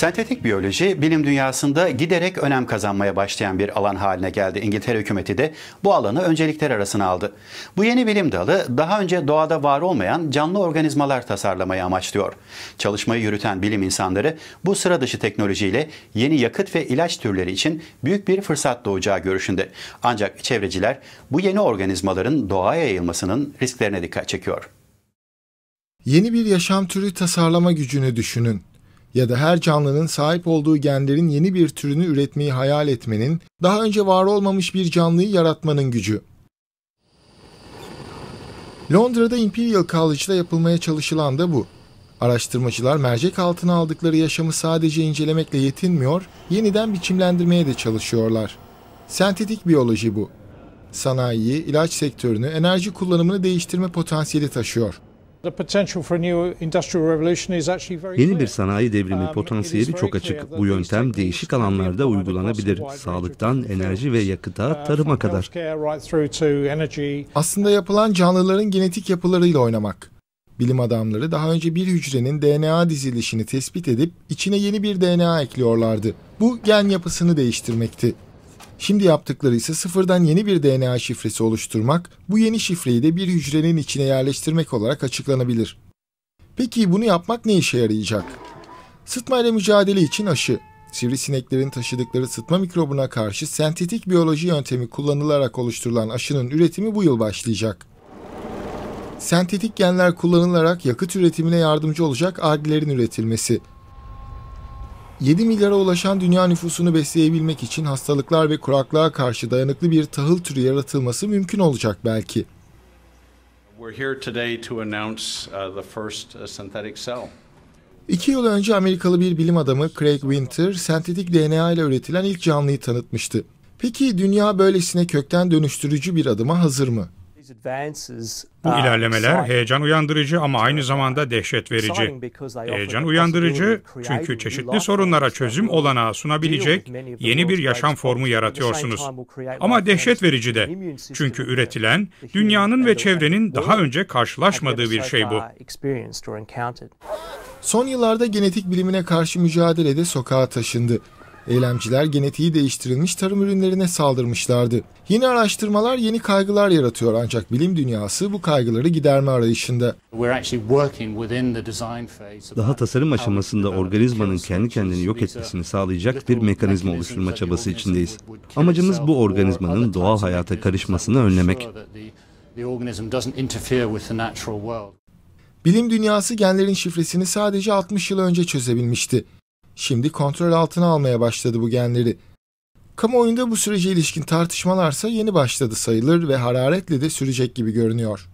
Sentetik biyoloji bilim dünyasında giderek önem kazanmaya başlayan bir alan haline geldi. İngiltere hükümeti de bu alanı öncelikler arasına aldı. Bu yeni bilim dalı daha önce doğada var olmayan canlı organizmalar tasarlamayı amaçlıyor. Çalışmayı yürüten bilim insanları bu sıra dışı teknolojiyle yeni yakıt ve ilaç türleri için büyük bir fırsat doğacağı görüşünde. Ancak çevreciler bu yeni organizmaların doğaya yayılmasının risklerine dikkat çekiyor. Yeni bir yaşam türü tasarlama gücünü düşünün ya da her canlının sahip olduğu genlerin yeni bir türünü üretmeyi hayal etmenin, daha önce var olmamış bir canlıyı yaratmanın gücü. Londra'da Imperial College'da yapılmaya çalışılan da bu. Araştırmacılar mercek altına aldıkları yaşamı sadece incelemekle yetinmiyor, yeniden biçimlendirmeye de çalışıyorlar. Sentetik biyoloji bu. Sanayiyi, ilaç sektörünü, enerji kullanımını değiştirme potansiyeli taşıyor. Yeni bir sanayi devrimi um, potansiyeli çok açık. Bu yöntem değişik alanlarda uygulanabilir. Sağlıktan enerji ve yakıta, uh, tarıma kadar. Aslında yapılan canlıların genetik yapılarıyla oynamak. Bilim adamları daha önce bir hücrenin DNA dizilişini tespit edip içine yeni bir DNA ekliyorlardı. Bu gen yapısını değiştirmekti. Şimdi yaptıkları ise sıfırdan yeni bir DNA şifresi oluşturmak, bu yeni şifreyi de bir hücrenin içine yerleştirmek olarak açıklanabilir. Peki bunu yapmak ne işe yarayacak? Sıtma ile mücadele için aşı. Sivrisineklerin taşıdıkları sıtma mikrobuna karşı sentetik biyoloji yöntemi kullanılarak oluşturulan aşının üretimi bu yıl başlayacak. Sentetik genler kullanılarak yakıt üretimine yardımcı olacak alglerin üretilmesi. 7 milyara ulaşan dünya nüfusunu besleyebilmek için hastalıklar ve kuraklığa karşı dayanıklı bir tahıl türü yaratılması mümkün olacak belki. İki yıl önce Amerikalı bir bilim adamı Craig Winter, sentetik DNA ile üretilen ilk canlıyı tanıtmıştı. Peki dünya böylesine kökten dönüştürücü bir adıma hazır mı? Bu uh, ilerlemeler heyecan uyandırıcı ama aynı zamanda dehşet verici. Heyecan uyandırıcı çünkü çeşitli sorunlara çözüm olanağı sunabilecek yeni bir yaşam formu yaratıyorsunuz. Ama dehşet verici de çünkü üretilen dünyanın ve çevrenin daha önce karşılaşmadığı bir şey bu. Son yıllarda genetik bilimine karşı mücadelede sokağa taşındı. Eylemciler genetiği değiştirilmiş tarım ürünlerine saldırmışlardı. Yeni araştırmalar yeni kaygılar yaratıyor ancak bilim dünyası bu kaygıları giderme arayışında. Daha tasarım aşamasında organizmanın kendi kendini yok etmesini sağlayacak bir mekanizma oluşturma çabası içindeyiz. Amacımız bu organizmanın doğal hayata karışmasını önlemek. Bilim dünyası genlerin şifresini sadece 60 yıl önce çözebilmişti. Şimdi kontrol altına almaya başladı bu genleri. Kamuoyunda bu sürece ilişkin tartışmalarsa yeni başladı sayılır ve hararetle de sürecek gibi görünüyor.